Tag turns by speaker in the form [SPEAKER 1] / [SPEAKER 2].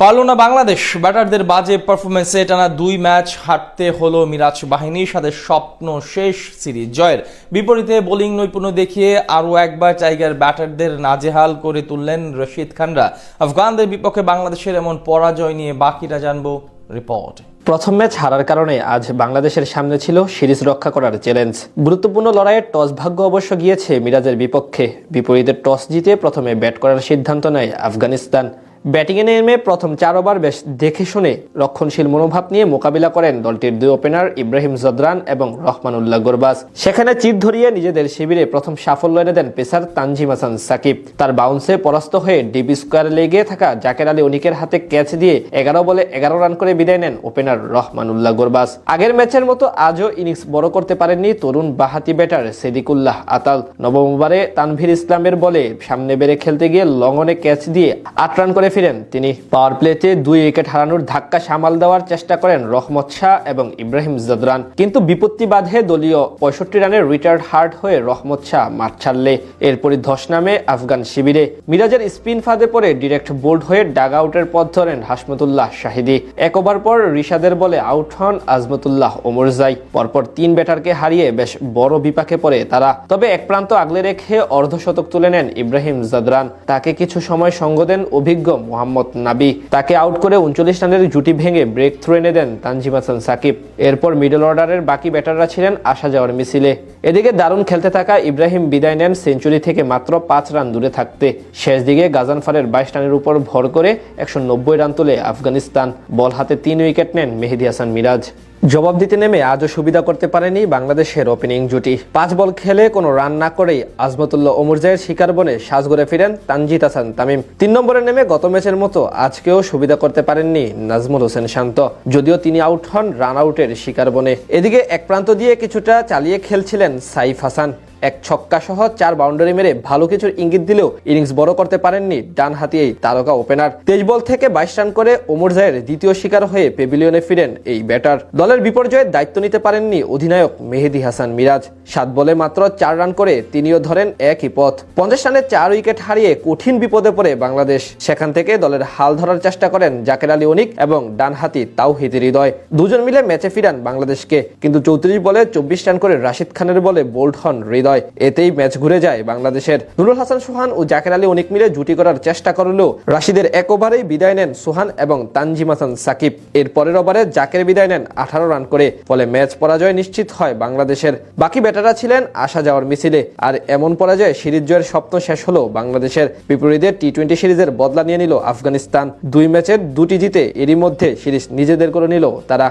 [SPEAKER 1] পারল না বাংলাদেশ। ব্যাটারদের বাজে পারফরমেন্সে টানা দুই ম্যাচ হারতে হলো মিরাজ বাহিনীর সাথে স্বপ্ন শেষ সিরিজ জয়ের। বিপরীতে বোলিং নৈপুণ্য দেখিয়ে আরও একবার টাইগার ব্যাটারদের নাজেহাল করে তুললেন রশিদ খানরা। আফগানদের বিপক্ষে বাংলাদেশের এমন পরাজয় নিয়ে বাকিটা জানব রিপোর্ট।
[SPEAKER 2] প্রথম ম্যাচ হারার কারণে আজ বাংলাদেশের সামনে ছিল সিরিজ রক্ষা করার চ্যালেঞ্জ। গুরুত্বপূর্ণ লড়াইয়ে টস ভাগ্য অবশ্য গিয়েছে মিরাজের বিপক্ষে। বিপরীতে টস জিতে প্রথমে ব্যাট করার সিদ্ধান্ত নেয় আফগানিস্তান। ব্যাটিংয়ে নেমে প্রথম চার ওভার বেশ দেখে শুনে রক্ষণশীল মনোভাব নিয়ে মোকাবিলা করেন দলটির দুই ওপেনার ইব্রাহিম জদরান এবং রহমানুল্লাহ গোরবাজ। সেখানে চিত ধরিয়ে নিজেদের শিবিরে প্রথম সাফল্য এনে দেন পেসার তানজিম হাসান সাকিব। তার বাউন্সে পরাস্ত হয়ে ডিবি স্কোয়ার লেগে থাকা জাকের আলী অনিকের হাতে ক্যাচ দিয়ে এগারো বলে এগারো রান করে বিদায় নেন ওপেনার রহমানুল্লাহ গোরবাজ। আগের ম্যাচের মতো আজও ইনিংস বড় করতে পারেননি তরুণ বাহাতি ব্যাটার সেদিকুল্লাহ আতাল। নবম ওভারে তানভীর ইসলামের বলে সামনে বেড়ে খেলতে গিয়ে লঙ্গনে ক্যাচ দিয়ে আট রান করে ফিরেন। তিনি পাওয়ার প্লেতে দুই উইকেট হারানোর ধাক্কা সামাল দেওয়ার চেষ্টা করেন রহমত শাহ এবং ইব্রাহিম জদরান। কিন্তু বিপত্তি বাধে দলীয় পঁয়ষট্টি রানের রিটায়ার্ড হার্ট হয়ে রহমত শাহ মাঠ ছাড়লে। এরপরই ধস নামে আফগান শিবিরে। মিরাজের স্পিন ফাঁদে পরে ডিরেক্ট বোল্ড হয়ে ডাগ আউটের পথ ধরেন হাসমতুল্লাহ শাহিদি। এক ওভার পর রিশাদের বলে আউট হন আজমতুল্লাহ ওমরজাই পরপর তিন ব্যাটারকে হারিয়ে বেশ বড় বিপাকে পড়ে তারা। তবে এক প্রান্ত আগলে রেখে অর্ধশতক তুলে নেন ইব্রাহিম জাদরান। তাকে কিছু সময় সঙ্গ দেন অভিজ্ঞ মোহাম্মদ নাবি। তাকে আউট করে উনচল্লিশ রানের জুটি ভেঙে ব্রেক থ্রু এনে দেন তানজিম হাসান সাকিব। এরপর মিডল অর্ডারের বাকি ব্যাটাররা ছিলেন আসা যাওয়ার মিছিলে। এদিকে দারুণ খেলতে থাকা ইব্রাহিম বিদায় নেন সেঞ্চুরি থেকে মাত্র পাঁচ রান দূরে থাকতে। শেষ দিকে গাজানফারের বাইশ রানের উপর ভর করে একশো নব্বই রান তুলে আফগানিস্তান। বল হাতে তিন উইকেট নেন মেহেদি হাসান মিরাজ। জবাব দিতে নেমে আজও সুবিধা করতে পারেনি বাংলাদেশের ওপেনিং জুটি। পাঁচ বল খেলে কোনো রান না করেই আজমতুল্লাহ ওমরজাইয়ের শিকার বনে সাজগড়ে ফিরেন তানজিদ হাসান তামিম। তিন নম্বরে নেমে গত ম্যাচের মতো আজকেও সুবিধা করতে পারেননি নাজমুল হোসেন শান্ত। যদিও তিনি আউট হন রান আউটের শিকার বনে। এদিকে এক প্রান্ত দিয়ে কিছুটা চালিয়ে খেলছিলেন সাইফ হাসান। এক ছক্কা সহ চার বাউন্ডারি মেরে ভালো কিছুর ইঙ্গিত দিলেও ইনিংস বড় করতে পারেননি ডান হাতি এই তারকা ওপেনার। তেইশ বল থেকে বাইশ রান করে ওমর জায়ের দ্বিতীয় শিকার হয়ে পেভিলিয়নে ফিরেন এই ব্যাটার। দলের বিপর্যয়ে দায়িত্ব নিতে পারেননি অধিনায়ক মেহেদি হাসান মিরাজ। সাত বলে মাত্র চার রান করে তিনিও ধরেন একই পথ। পঞ্চাশ রানে চার উইকেট হারিয়ে কঠিন বিপদে পড়ে বাংলাদেশ। সেখান থেকে দলের হাল ধরার চেষ্টা করেন জাকের আলী অনিক এবং ডানহাতি তাওহিদ হৃদয়। দুজন মিলে ম্যাচে ফিরান বাংলাদেশকে, কিন্তু চৌত্রিশ বলে চব্বিশ রান করে রাশিদ খানের বলে বোল্ড হন হৃদয়। এতেই ম্যাচ ঘুরে যায় বাংলাদেশের। নুরুল হাসান, সোহান ও জাকের আলী অনেক মিলে জুটি করার চেষ্টা করলেও রাশিদের এক ওভারেই বিদায় নেন সোহান এবং তানজিম হাসান সাকিব। এর পরের ওভারে জাকের বিদায় নেন আঠারো রান করে, ফলে ম্যাচ পরাজয় নিশ্চিত হয় বাংলাদেশের। বাকি ব্যাটাররা ছিলেন আসা যাওয়ার মিছিলে, আর এমন পরাজয়ে সিরিজ জয়ের স্বপ্ন শেষ হলো বাংলাদেশের বিপরীতে টি টোয়েন্টি সিরিজের বদলা নিয়ে নিল আফগানিস্তান। দুই ম্যাচের দুটি জিতে এরই মধ্যে সিরিজ নিজেদের করে নিল তারা।